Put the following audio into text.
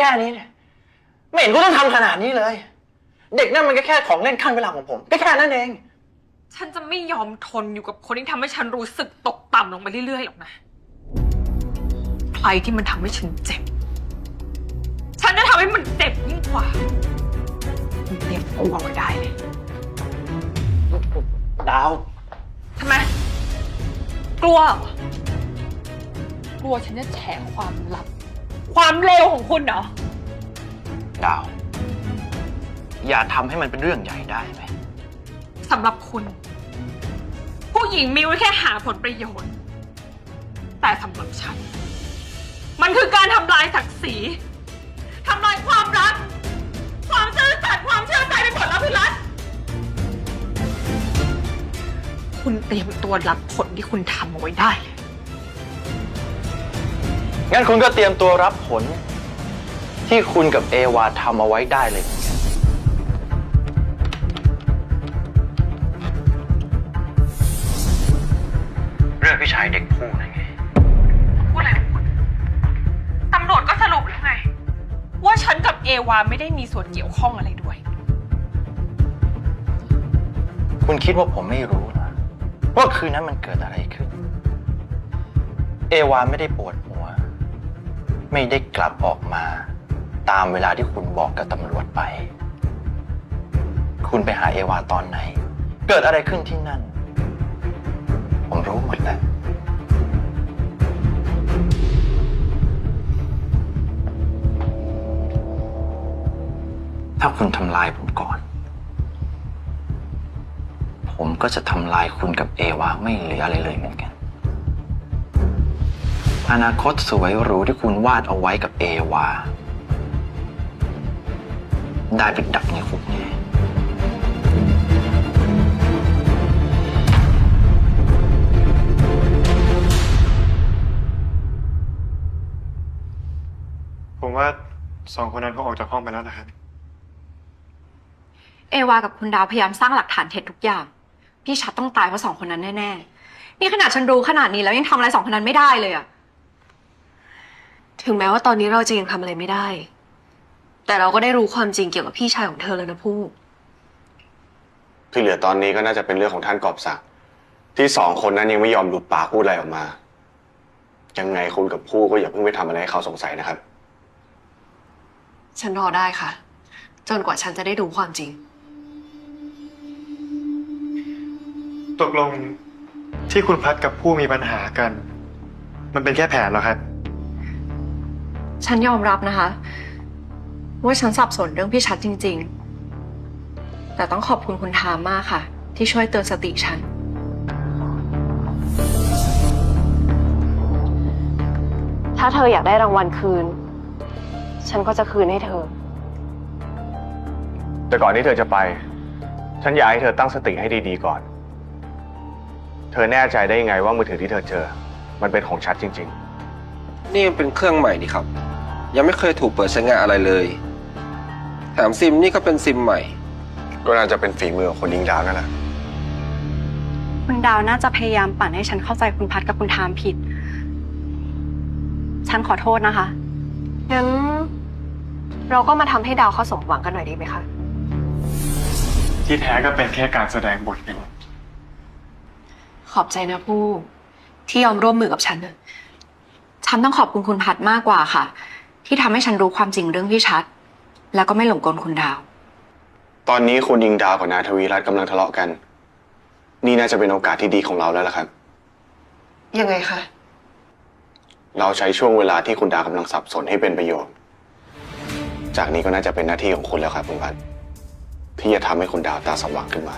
ค่นี้เนี่ยไม่เห็นกูต้องทำขนาดนี้เลย เด็กนั่นมันก็แค่ของเล่นขั้นเวลาของผมก็แค่นั้นเอง ฉันจะไม่ยอมทนอยู่กับคนที่ทำให้ฉันรู้สึกตกต่ำลงไปเรื่อยๆหรอกนะ ใครที่มันทำให้ฉันเจ็บ ฉันจะทำให้มันเจ็บยิ่งกว่าคุณเตรียมตัวไว้ได้เลยดาวทำไม กลัวเหรอกลัวฉันจะแฉความลับ ความเลวของคุณเหรอ ดาว อย่าทำให้มันเป็นเรื่องใหญ่ได้ไหม สำหรับคุณ ผู้หญิงมีไว้แค่หาผลประโยชน์ แต่สำหรับฉัน มันคือการทำลายศักดิ์ศรีทำลายความรัก ความซื่อสัตย์ความเชื่อใจไปหมดแล้วพี่รัตคุณเตรียมตัวรับผลที่คุณทำเอาไว้ได้เลย งั้นคุณก็เตรียมตัวรับผล ที่คุณกับเอวาทำเอาไว้ได้เลย เรื่องพี่ชายเด็กผู้นั่นไง พูดอะไรของคุณตำรวจก็สรุปแล้วไง ว่าฉันกับเอวาไม่ได้มีส่วนเกี่ยวข้องอะไรด้วย คุณคิดว่าผมไม่รู้เหรอว่าคืนนั้นมันเกิดอะไรขึ้น เอวาไม่ได้ปวดหัว ไม่ได้กลับออกมา ตามเวลาที่คุณบอกกับตำรวจไป คุณไปหาเอวาตอนไหน เกิดอะไรขึ้นที่นั่น ผมรู้หมดแล้วถ้าคุณทำลายผมก่อน ผมก็จะทำลายคุณกับเอวาไม่เหลืออะไรเลยเหมือนกัน อนาคตสวยหรูที่คุณวาดเอาไว้กับเอวา ได้ไปดักในคุกแน่ผมว่าสองคนนั้นเขาออกจากห้องไปแล้วนะครับ เอวากับคุณดาวพยายามสร้างหลักฐานเท็จทุกอย่าง พี่ชัดต้องตายเพราะสองคนนั้นแน่ๆ นี่ขนาดฉันรู้ขนาดนี้แล้วยังทำอะไรสองคนนั้นไม่ได้เลยอะ ถึงแม้ว่าตอนนี้เราจะยังทำอะไรไม่ได้ แต่เราก็ได้รู้ความจริงเกี่ยวกับพี่ชายของเธอแล้วนะผู้ที่เหลือตอนนี้ก็น่าจะเป็นเรื่องของท่านกอบศักดิ์ที่สองคนนั้นยังไม่ยอมหลุดปากพูดอะไรออกมา ยังไงคุณกับผู้ก็อย่าเพิ่งไปทำอะไรให้เขาสงสัยนะครับ ฉันรอได้ค่ะ จนกว่าฉันจะได้รู้ความจริง ตกลงที่คุณพัดกับผู้มีปัญหากัน มันเป็นแค่แผนเหรอครับ ฉันยอมรับนะคะ ว่าฉันสับสนเรื่องพี่ชัดจริง ๆ แต่ต้องขอบคุณคุณทามมากค่ะ ที่ช่วยเตือนสติฉัน ถ้าเธออยากได้รางวัลคืน ฉันก็จะคืนให้เธอ แต่ก่อนที่เธอจะไป ฉันอยากให้เธอตั้งสติให้ดีๆก่อน เธอแน่ใจได้ยังไงว่ามือถือที่เธอเจอ มันเป็นของชัดจริง ๆ นี่มันเป็นเครื่องใหม่นี่ครับ ยังไม่เคยถูกเปิดใช้งานอะไรเลย แถมซิมนี่ก็เป็นซิมใหม่ ก็น่าจะเป็นฝีมือของคนยิงดาวนั่นแหละ คุณดาวน่าจะพยายามปั่นให้ฉันเข้าใจคุณพัดกับคุณทามผิด ฉันขอโทษนะคะ งั้น เราก็มาทำให้ดาวเขาสมหวังกันหน่อยดีไหมคะ ที่แท้ก็เป็นแค่การแสดงบทหนึ่ง ขอบใจนะผู้ ที่ยอมร่วมมือกับฉันนะ ฉันต้องขอบคุณคุณพัดมากกว่าค่ะ ที่ทำให้ฉันรู้ความจริงเรื่องพี่ชัด แล้วก็ไม่หลงกลคุณดาว ตอนนี้คุณยิงดาวกับนายทวีรัตน์กำลังทะเลาะกัน นี่น่าจะเป็นโอกาสที่ดีของเราแล้วล่ะครับ ยังไงคะเราใช้ช่วงเวลาที่คุณดาวกำลังสับสนให้เป็นประโยชน์ จากนี้ก็น่าจะเป็นหน้าที่ของคุณแล้วครับคุณพัฒน์ที่จะทำให้คุณดาวตาสว่างขึ้นมา